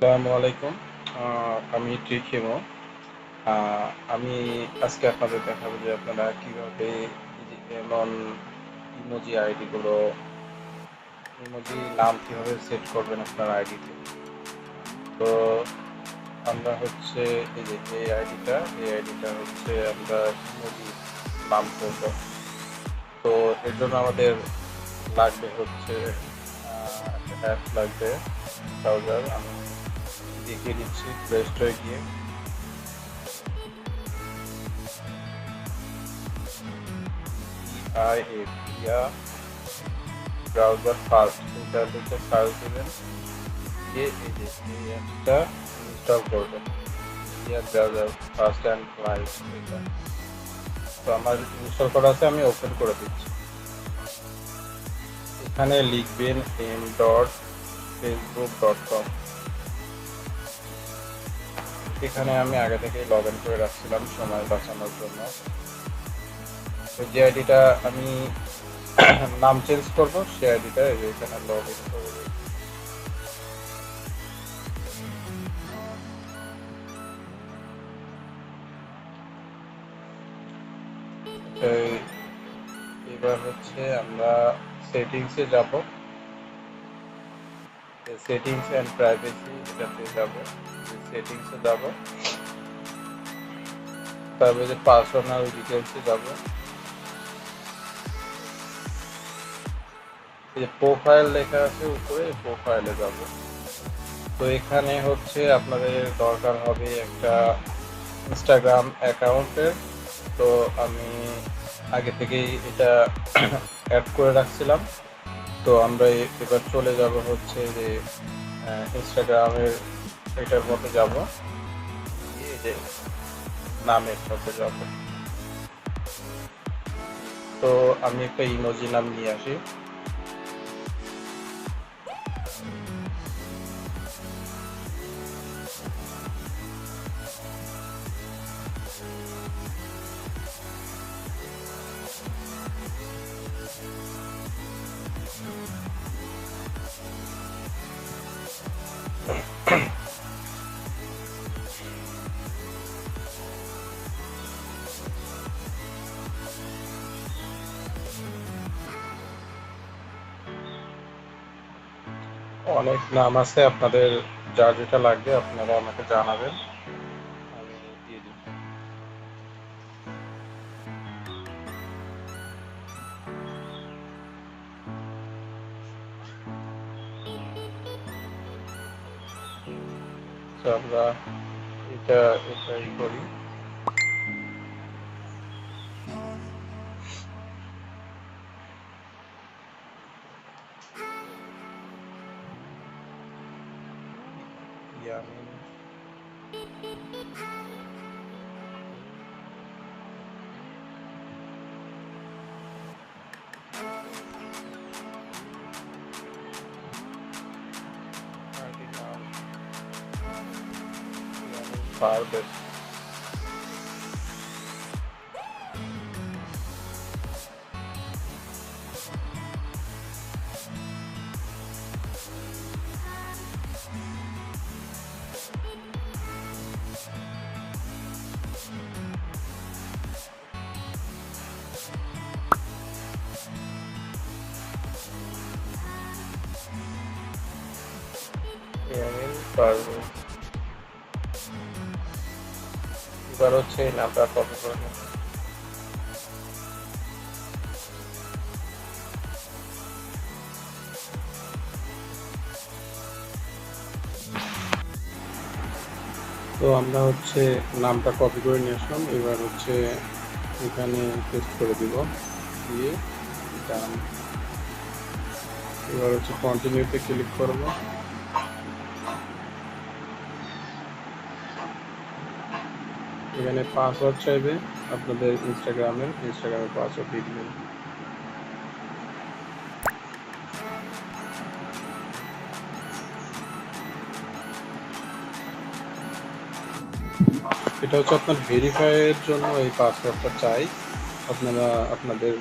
আসসালামু আলাইকুম। আমি ট্রিক হিমো আহ, আমি আজকে আপনাদের দেখাবো যে আপনারা কীভাবে এমন ইমোজি আইডিগুলো ইমোজি নাম কীভাবে সেট করবেন আপনার আইডিতে। তো আমরা হচ্ছে এই যে এই আইডিটা এই আইডিটা হচ্ছে আমরা ইমোজি নাম করব। তো এর জন্য আমাদের লাগবে হচ্ছে একটা অ্যাপ লাগবে ব্রাউজার আমি দেখিয়ে দিচ্ছি প্লে স্টোরে গিয়ে আই এফ ইয়া ব্রাউজার ফার্স্ট এটা লিখে সার্চ দেবেন দিয়ে এই যে এই অ্যাপটা ইনস্টল করবেন ইয়া ব্রাউজার ফার্স্ট অ্যান্ড লাইভ এটা তো আমার ইনস্টল করা আছে আমি ওপেন করে দিচ্ছি এখানে লিখবেন M dot Facebook dot com এখানে আমি আগে থেকেই লগ ইন করে রাখছিলাম সময় বাঁচানোর জন্য। তো যে আইডিটা আমি নাম চেঞ্জ করব, সে আইডিটা এখানে লগ ইন করে এবার হচ্ছে আমরা সেটিংসে যাব। সেটিংস অ্যান্ড প্রাইভেসি এটাতে যাব সেটিংসে যাব। তারপরে যে পার্সোনাল ডিটেলসে যাব। এই যে প্রোফাইল লেখা আছে উপরে প্রোফাইলে যাব। তো এখানে হচ্ছে আপনাদের দরকার হবে একটা ইনস্টাগ্রাম অ্যাকাউন্টের তো আমি আগে থেকেই এটা অ্যাড করে রাখছিলাম। তো আমরা এবার চলে যাব হচ্ছে যে ইনস্টাগ্রামের এটার মধ্যে যাব। এই যে নামের মধ্যে যাব। তো আমি একটা ইমোজি নাম নিয়ে আসি। অনেক নাম আছে আপনাদের যার যেটা লাগবে আপনারা আমাকে জানাবেন। আমরা এটা এটাই করি। আইডি ইয়ামিন পারভেজ ইয়ামিন পারভেজ এবার হচ্ছে এই নামটা কপি করে নেব তো আমরা হচ্ছে নামটা কপি করে নিয়ে আসলাম। এবার হচ্ছে এখানে পেস্ট করে দিব। দিয়ে এবার হচ্ছে কন্টিনিউতে ক্লিক করব। এখানে পাসওয়ার্ড চাইবে আপনাদের ইনস্টাগ্রামের ইনস্টাগ্রামের পাসওয়ার্ড দিয়ে দিবেন। এটা হচ্ছে আপনার ভেরিফাইয়ের জন্য এই পাসওয়ার্ডটা চাই। আপনারা আপনাদের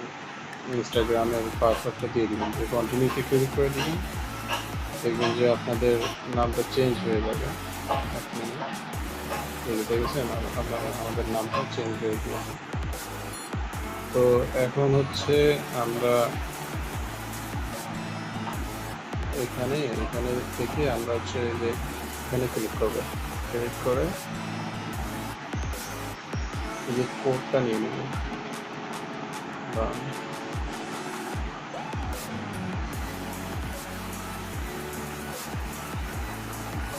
ইনস্টাগ্রামের পাসওয়ার্ডটা দিয়ে দিবেন। যে ক্লিক করে দিবেন। দেখবেন যে আপনাদের নামটা চেঞ্জ হয়ে যাবে। আপনি আমাদের নামটা চেঞ্জ তো এখন হচ্ছে আমরা এখানে এখানে থেকে আমরা হচ্ছে যে এখানে ক্লিক করব। ক্লিক করে যে কোডটা নিয়ে নেব। বা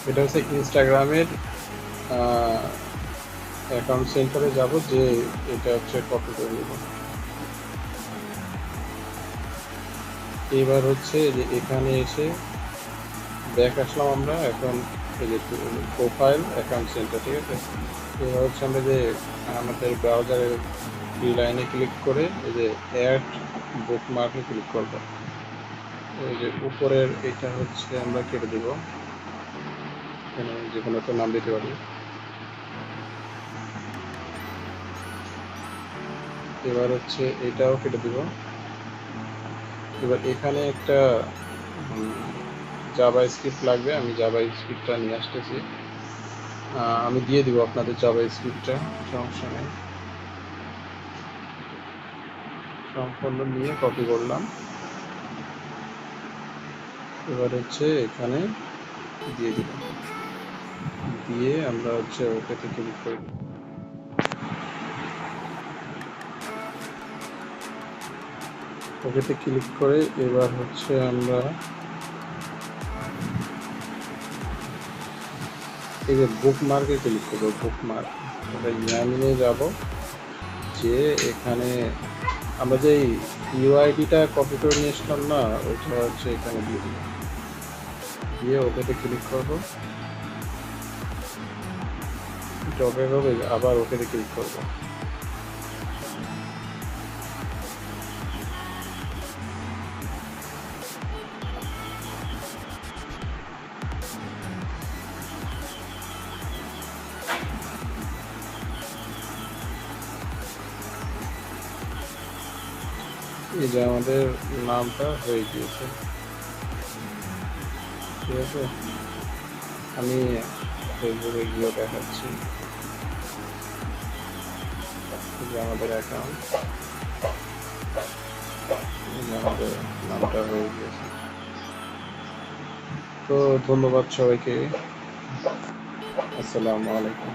এটা হচ্ছে ইনস্টাগ্রামের অ্যাকাউন্ট সেন্টারে যাব যে এটা হচ্ছে কপি করে নেব। এবার হচ্ছে যে এখানে এসে ব্যাক আসলাম আমরা, এখন এই যে প্রোফাইল অ্যাকাউন্ট সেন্টার ঠিক আছে? এবার হচ্ছে আমরা যে আমাদের ব্রাউজারের লাইনে ক্লিক করে এই যে অ্যাড বুক মার্কে ক্লিক করব। এই যে উপরের এটা হচ্ছে আমরা কেটে দেব। যে কোনো একটা নাম দিতে পারি। এবার হচ্ছে এটাও কেটে দিব। এবার এখানে একটা জাবা স্ক্রিপ্ট লাগবে, আমি জাবা স্ক্রিপ্টটা নিয়ে আসতেছি। আমি দিয়ে দিব আপনাদের জাভা স্ক্রিপ্টটা সমস্যা নেই। সম্পূর্ণ নিয়ে কপি করলাম। এবার হচ্ছে এখানে দিয়ে দিব দিয়ে আমরা হচ্ছে ওকেতে ক্লিক করি ওকেতে ক্লিক করে এবার হচ্ছে আমরা এই যে বুক মার্কে ক্লিক করব বুক মার্ক আমরা ইয়ামিনে যাব, যে এখানে আমরা যে ইউআইডিটা কপি করে নিয়ে এসলাম না ওইটা হচ্ছে এখানে দিয়ে দিয়ে ওকেতে ক্লিক করব। জবে হবে, আবার ওকেতে ক্লিক করব। এই যে আমাদের নামটা হয়ে গিয়েছে। ঠিক আছে? আমি ফেসবুকে গিয়ে দেখাচ্ছি। যে আমাদের অ্যাকাউন্ট আমাদের নামটা হয়ে গিয়েছে। তো ধন্যবাদ সবাইকে। আসসালামু আলাইকুম।